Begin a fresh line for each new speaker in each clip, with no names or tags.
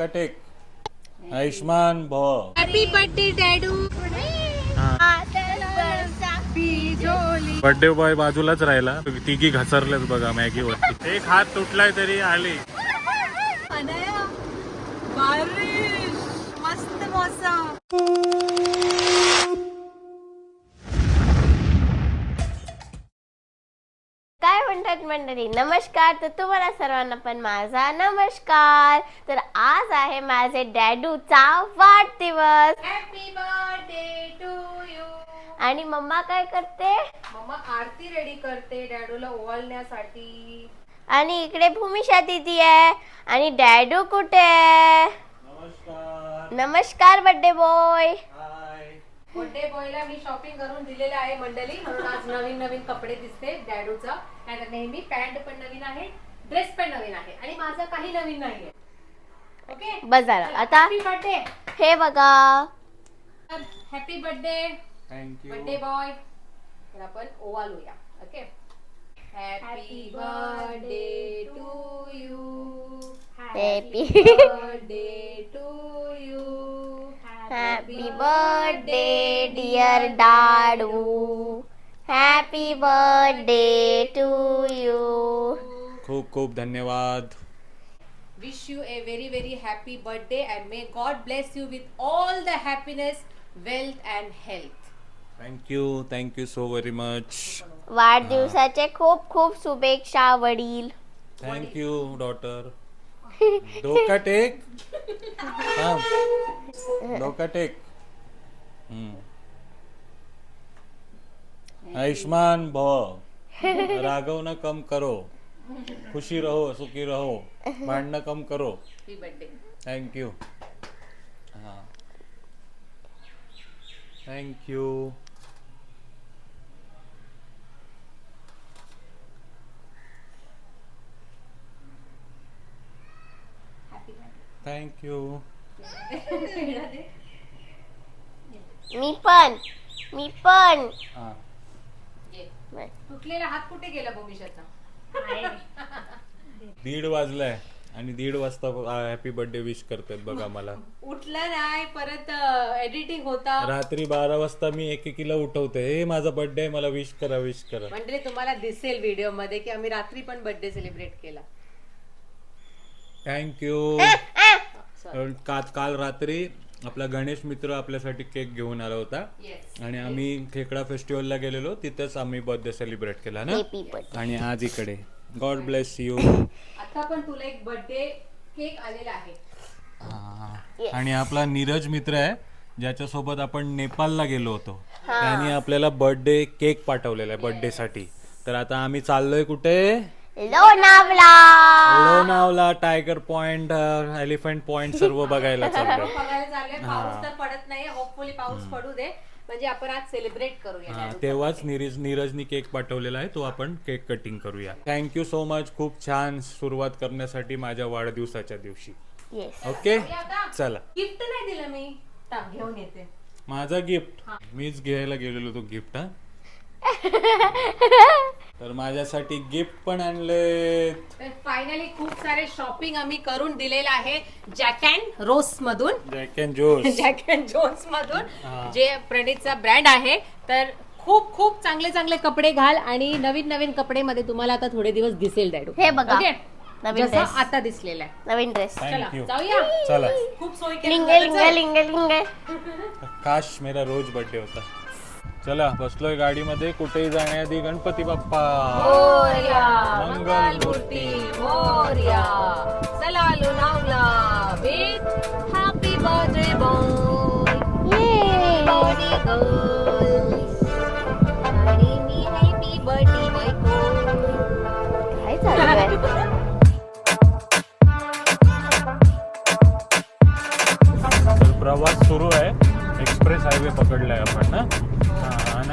डोका टेक आयुष्मान भव.
हॅपी बर्थडे डॅडू
बर्थडे बॉय बाजूलाच राहिला. तिघी घसरलेच बघा मॅगी वरती. एक हात तुटलाय तरी आली.
मस्त मौसम.
म्हणतात मंडळी नमस्कार. तर तुम्हाला सर्वांना पण माझा नमस्कार. तर आज आहे माझे डॅडूचा वाढदिवस.
हॅपी बर्थडे टू यू
आणि मम्मा काय करते?
मम्मा आरती रेडी करते डॅडूला ओवाळण्यासाठी.
आणि इकडे भूमिशा दिदी आहे. आणि डॅडू कुठे आहे?
नमस्कार.
नमस्कार बर्थडे बॉय
बर्थडे बॉयला मी शॉपिंग करून दिलेले आहे मंडळी. म्हणून आज नवीन नवीन कपडे दिसते डॅडूचा. आणि नेहमी पॅन्ट पण नवीन आहे ड्रेस पण नवीन आहे. आणि माझं काही नवीन नाहीये. ओके?
बस झालं आता
हॅपी बर्थडे
हे बघा.
Happy birthday
thank you
birthday boy तर आपण ओवाळूया okay? Happy birthday to you
Happy.
Birthday to you
happy birthday dear Dadu happy birthday to you
खूप खूप धन्यवाद
wish you a very very happy birthday and may god bless you with all the happiness wealth and health
thank you thank you so very much
वाढदिवसाचे खूप खूप शुभेच्छा वडील
thank you daughter डोका take थांब. डोका टेक हम्म. आयुष्मान भव. रागव न कम करो. खुशी रहो सुखी रहो. भांडणं कम करो. थँक्यू हां. थँक्यू थँक्यू
मी पण मी पण.
हां.
ये. तुटलेला हात कुठे गेला भूमिशाचा
दीड वाजलाय आणि दीड वाजता हॅपी बर्थडे विश करतात बघा मला.
उठलं नाही परत एडिटिंग होता.
रात्री बारा वाजता मी एकेकीला उठवते. हे माझा बर्थडे मला विश करा विश करा.
म्हणजे तुम्हाला दिसेल व्हिडिओमध्ये की आम्ही रात्री पण बर्थडे सेलिब्रेट केला.
थँक्यू काल काल रात्री आपला गणेश मित्र आपल्यासाठी केक घेऊन आला होता. आणि आम्ही खेकडा फेस्टिवलला गेलेलो. तिथेच आम्ही बर्थडे सेलिब्रेट केला ना? आणि आज इकडे. गॉड ब्लेस यू
आता पण तुला एक बर्थडे केक आलेला आहे.
आणि आपला नीरज मित्र आहे. ज्याच्यासोबत आपण नेपाळला गेलो होतो. त्यांनी आपल्याला बर्थडे केक पाठवलेला आहे बर्थडे साठी. तर आता आम्ही चाललोय कुठे?
Lonavala
Lonavala tiger point elephant point सर्व बघायला चाललोय.
बघायला चाललंय. पाऊस तर पडत नाही होपफुली पाऊस पडू दे. म्हणजे आपण आज सेलिब्रेट करूया.
हा, तेव्हाच नीरज नीरजनी केक पाठवलेला आहे. तो आपण केक कटिंग करूया. थँक्यू सो मच खूप छान सुरुवात करण्यासाठी माझ्या वाढदिवसाच्या दिवशी.
येस
ओके चला.
गिफ्ट नाही दिलं मी. थांब, घेऊन येते.
माझा गिफ्ट मीच घ्यायला गेलेलो तो गिफ्ट हा. तर माझ्यासाठी गिफ्ट पण आणले.
तर फायनली खूप सारे शॉपिंग आम्ही करून दिलेलं आहे जॅक अँड रोस मधून.
Jack and Jose
Jack and Jones मधून जे प्रणितचा ब्रँड आहे. तर खूप खूप चांगले चांगले कपडे घाल आणि नवीन नवीन कपडे मध्ये तुम्हाला आता थोडे दिवस दिसेल डॅडू.
हे बघा.
Okay?
नवीन ड्रेस
आता दिसलेला आहे.
नवीन ड्रेस
चला जाऊया.
चला.
खूप सोय
लिंग
केली
लिंग
चल.
लिंग लिंग.
काश मेरा रोज बर्थडे होता. चला बसलोय गाडीमध्ये. कुठेही जाण्याआधी गणपती बाप्पा.
मोरया
मंगल
मूर्ती. मोरया. चला आणि मी बायको
काय आहे?
तर प्रवास सुरू आहे. एक्सप्रेस हायवे पकडलाय आपण ना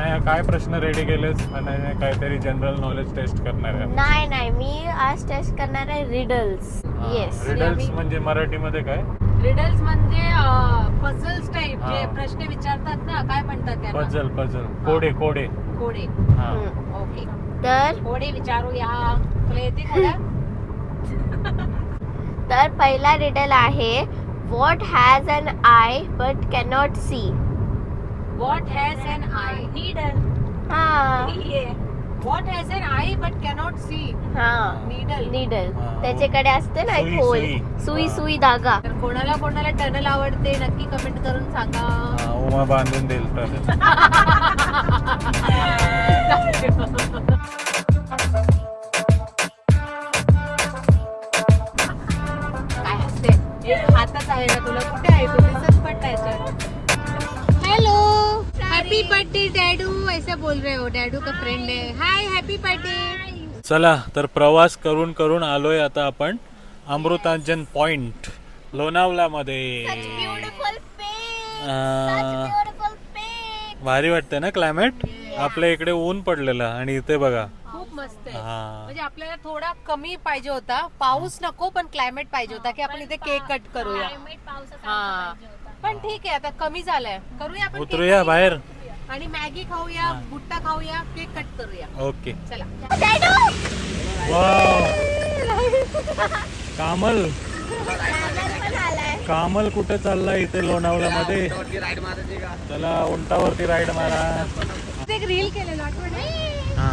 हा, अनाया काय प्रश्न रेडी केलेस? अनाया काहीतरी जनरल नॉलेज टेस्ट करणार आहे.
नाही नाही. मी आज टेस्ट करणार आहे रिडल्स येस
रिडल्स म्हणजे मराठीमध्ये काय?
रिडल्स म्हणजे पझल्स टाइप जे. प्रश्न विचारतात ना काय म्हणतात त्यांना?
पजल पजल कोडे कोडे.
कोडे.
हा.
ओके.
तर?
कोडे विचारूया. तुला येते
तर पहिला रिडल आहे what has an eye but cannot see
what has an eye needle
हा।
What has an eye but cannot see
हा।
Needle
needle. त्याच्याकडे असते ना
सुई,
एक होल
सुई.
सुई
हा.
सुई धागा.
तर कोणाला कोणाला टनल आवडते नक्की कमेंट करून सांगा.
हा, उमा बांधून देईल तर
काय हसते एक हातच आहे का तुला. कुठे आहे? तू दिसत पण नाही हेलो हैप्पी बर्थडे डैडू ऐसे बोल रहे हो डैडू का फ्रेंड है। हाय हैप्पी बर्थडे
चला तर प्रवास करून करून आलोय आता आपण अमृतांजन पॉइंट लोणावला मध्ये
ब्युटिफुल
भारी वाटतंय ना क्लायमेट आपल्या इकडे ऊन पडलेलं आणि इथे बघा.
खूप मस्त आहे.
हा.
म्हणजे आपल्याला थोडा कमी पाहिजे होता. पाऊस नको पण क्लायमेट पाहिजे होता की आपण इथे केक कट करूया. हा. पण ठीक आहे आता कमी झालंय. करूया आपण cake
उतरूया. बाहेर.
आणि मॅगी खाऊया भुट्टा खाऊया केक कट करूया.
ओके.
चला.
कामल. कामल कुठे चाललाय इथे लोणावला मध्ये चला उंटावरती राईड मारा.
एक रील केलेलं आठवण?
हा.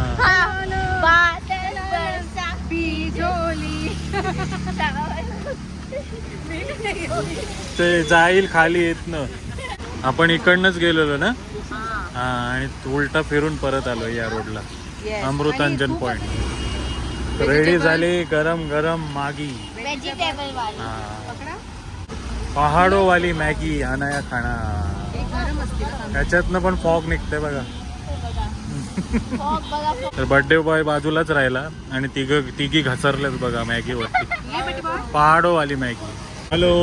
ते जाईल खाली येत न आपण इकडनंच गेलेलो ना? हा आणि उलटा फिरून परत आलो या रोडला. अमृतांजन पॉइंट रेडी झाली गरम गरम मागी.
व्हेजिटेबल वाली
हा.
पकडा.
पहाडो वाली मॅगी अनाया
ना.
त्याच्यातनं पण फॉग निघते बघा.
फॉग बघा
तर बर्थडे बॉय बाजूलाच राहिला आणि तिघ तिघी घसरलेच बघा मॅगी वरती
ये बेटी बाळ.
पहाडो वाली मॅगी. हॅलो.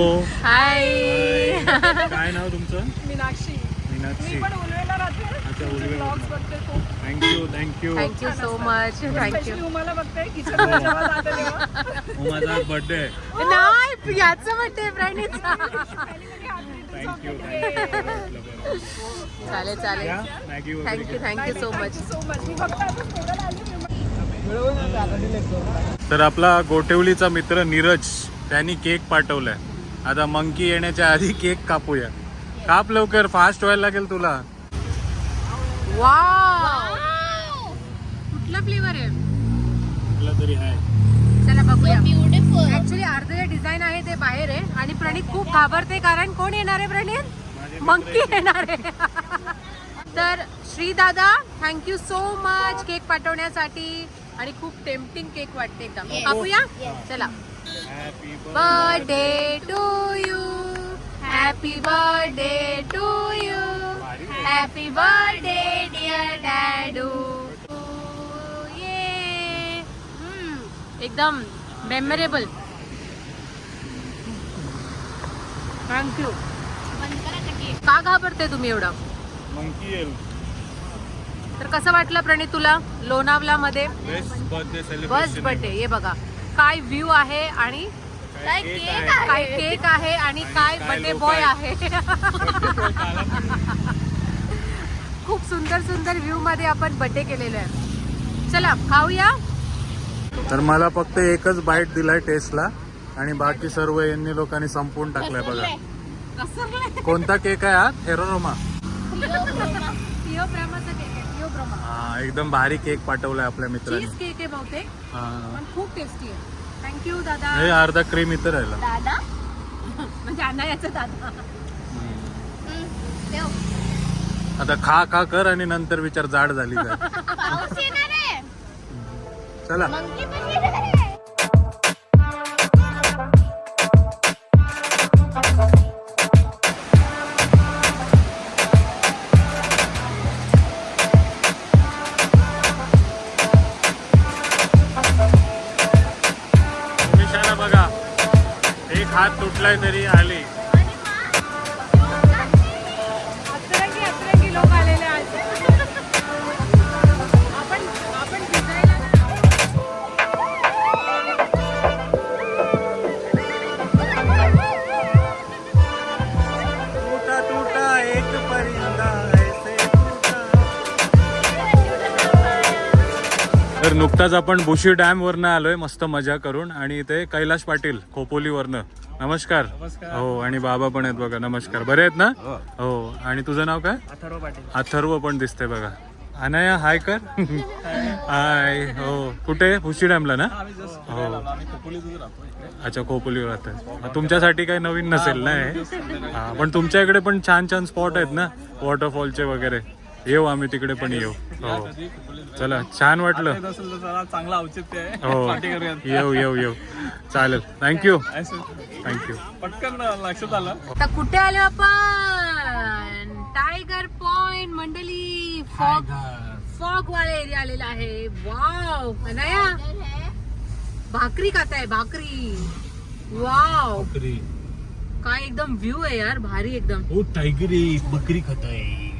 हाय
काय नाव तुमचं?
मीनाक्षी. मी पण उलवेला राहते.
अच्छा उलवे
ब्लॉग्स बघते खूप.
Thank you thank you
thank you so much thank you
specially तुम्हाला बघते. किचन जेव्हा जाते तेव्हा.
माझा बर्थडे आहे
नाही याचं म्हणते प्रणीतचा
थँक्यू
चालेल चालेल.
या मॅगी वगैरे
thank you thank you so much
so much मी फक्त आता स्टेटस आली मी
तर आपला गोटेवलीचा मित्र नीरज त्यांनी केक पाठवलाय. आता मंकी येण्याच्या आधी केक कापूया. काप लवकर फास्ट व्हायला लागेल तुला.
कुठला फ्लेवर आहे?
कुठला तरी आहे.
चला बघूया.
ब्युटिफुल
ऍक्च्युली अर्ध जे डिझाईन आहे ते बाहेर आहे. आणि प्रणीत खूप घाबरते कारण कोण येणार आहे प्रणीत? मंकी येणार आहे. तर श्री दादा थँक्यू सो मच केक पाठवण्यासाठी. आणि खूप टेम्पटिंग केक वाटते एकदम. कापूया. चला.
Happy
birthday to you happy birthday to you happy birthday dear डॅडू ये एकदम मेमोरेबल थँक्यू का घाबरते तुम्ही एवढं? तर कसं वाटलं प्रणित तुला लोणावला मध्ये
बेस्ट बर्थडे
बस बर्थडे हे बघा. काय व्ह्यू आहे आणि
काय
केक आहे.
काय केक आहे आणि काय बर्थडे बॉय. आहे? खूप सुंदर सुंदर व्ह्यू मध्ये आपण बर्थडे केलेलो आहे चला खाऊया.
तर मला फक्त एकच बाईट दिलाय टेस्टला आणि बाकी सर्व यांनी लोकांनी संपवून टाकलाय बघा. कोणता केक आहे हा? थेरोरोमा हा एकदम भारी केक पाठवलाय आपल्या मित्रांनी.
चीज केक आहे बहुतेक.
हा.
पण खूप टेस्टी आहे. थँक्यू दादा.
हे अर्धा क्रीम इथं राहिला.
दादा?
म्हणजे अनायाचा दादा.
आता खा खा कर आणि नंतर विचार जाड झाली काय
पाऊस येणार आहे.
चला.
मंकी पण येणार आहे.
परिंदा ऐसे टूटा. तर नुकताच आपण बुशी डॅम वरनं आलोय मस्त मजा करून. आणि इथे कैलाश पाटील खोपोली नमस्कार. हो आणि बाबा पण आहेत बघा नमस्कार. बरे आहेत ना? हो. आणि तुझं नाव काय?
अथर्व पाटील.
अथर्व पण दिसते बघा. अनया हाय कर. हाय हो. कुठे? भुशी डॅमला ना? हो. अच्छा खोपोलीवर राहतात तुमच्यासाठी काही नवीन नसेल ना हे? हा पण तुमच्या इकडे पण छान छान स्पॉट आहेत ना? वॉटरफॉलचे वगैरे. येऊ आम्ही तिकडे पण येऊ. हो. चला छान वाटलं.
चांगला औचित्य आहे.
हो. येऊ येऊ येऊ. चालेल. थँक्यू थँक्यू
पटकन लक्षात आलं.
आता कुठे आलो आपण? टायगर पॉइंट मंडली फॉग फॉग वाला एरिया आलेला आहे. वाव अनाया भाकरी खाताय भाकरी. वाव काय एकदम व्ह्यू आहे यार भारी एकदम.
हो टायगरी बकरी खात आहे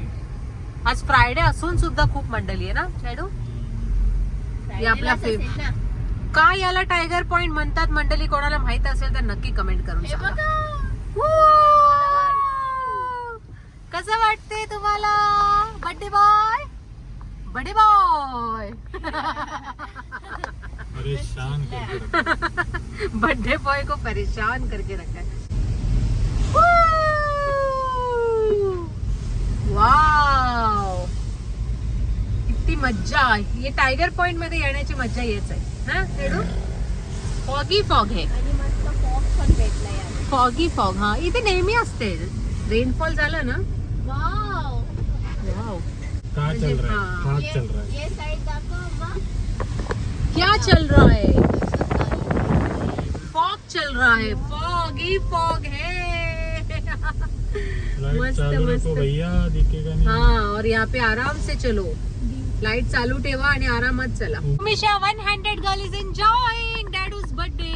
आज फ्रायडे असून सुद्धा खूप मंडळी आहे ना शॅडू हे आपला फेव काय याला टायगर पॉइंट म्हणतात मंडळी? कोणाला माहीत असेल तर नक्की कमेंट करून कसं वाटते तुम्हाला? Birthday boy birthday boy birthday boy को परेशान करके रखा है. वाव किती मज्जा. ये टायगर पॉइंटमध्ये येण्याची मज्जा येच आहे. ना रेडू फॉगी फॉग आहे.
आणि मस्त फॉग
फॉगी फॉग हा. इथे नेहमी असते. रेनफॉल झाला ना?
वाव
वाव
का
चल रहा है? हाँ,
ये ये साइड दाखव अम्मा.
क्या चल रहा है? फॉग चल रहा है. फॉग ही. फॉग है मस्त मस्त.
भैया दिखेगा नहीं।
हाँ और यहाँ पे आराम से चलो। लाइट चालू ठेवा आणि आरामात चला. Misha one hundred girl is enjoying डॅडूज birthday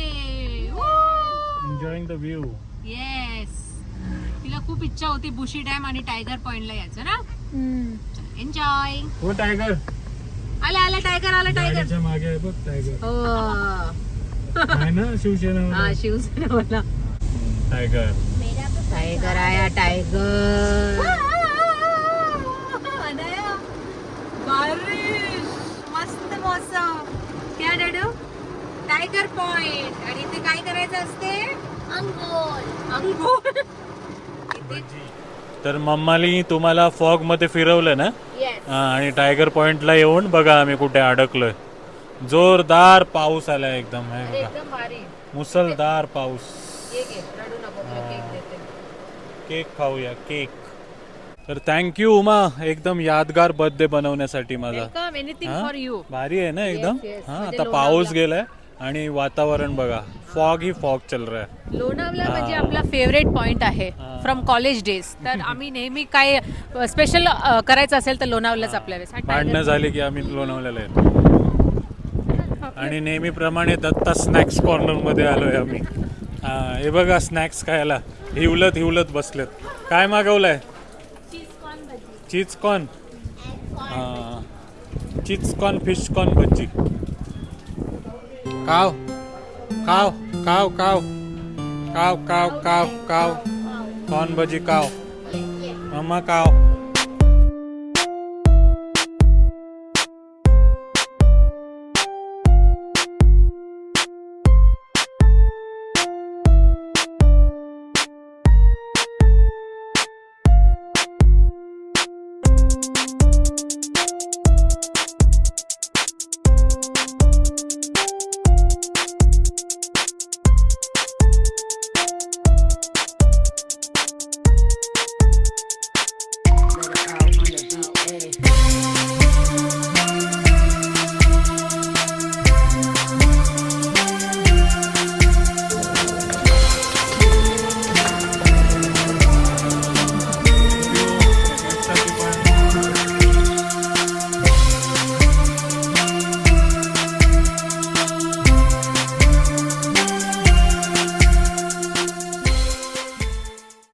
enjoying the view
yes तिला खूप इच्छा होती बुशी डॅम आणि टायगर पॉइंटला यायचं ना? एन्जॉय
हो टायगर
आला आला टायगर आला टायगर
मागे आहे बघ टायगर
हो.
ना शिवसेना
हा शिवसेना
टायगर
टायगर आया टायगर मस्त मौसम. क्या डॅडू? टायगर पॉइंट आणि इथे काय करायचं असते?
अंगोल.
इथे
तर मम्माली तुम्हाला फॉगमध्ये फिरवलं ना?
येस
हा, आणि टायगर पॉइंटला येऊन बघा आम्ही कुठे अडकलोय. जोरदार पाऊस आलाय एकदम हे बघा.
एकदम भारी.
मुसलधार पाऊस.
केक
खाऊया केक तर थँक्यू उमा. एकदम यादगार बर्थडे बनवण्यासाठी माझा.
Welcome anything? फॉर यू
भारी आहे ना एकदम?
yes.
हा आता. पाऊस गेलाय आणि वातावरण बघा फॉग ही फॉग चल रहा है.
लोणावला म्हणजे आपला फेवरेट पॉइंट आहे. फ्रॉम कॉलेज डेज तर आम्ही नेहमी काय स्पेशल करायचं असेल तर लोणावलाच आपल्या वेळेस. हा
भांडणं झाली की आम्ही लोणावल्याला येतो. आणि नेहमीप्रमाणे दत्ता स्नॅक्स कॉर्नरमध्ये आलोय आम्ही. हा हे बघा स्नॅक्स खायला. हिवलत हिवलत बसलेत. काय मागवलंय? Cheese corn. Cheese corn fish corn भजी. काव. काव काव काव. काव काव काव काव. कॉर्न भजी काव. मम्मा काव.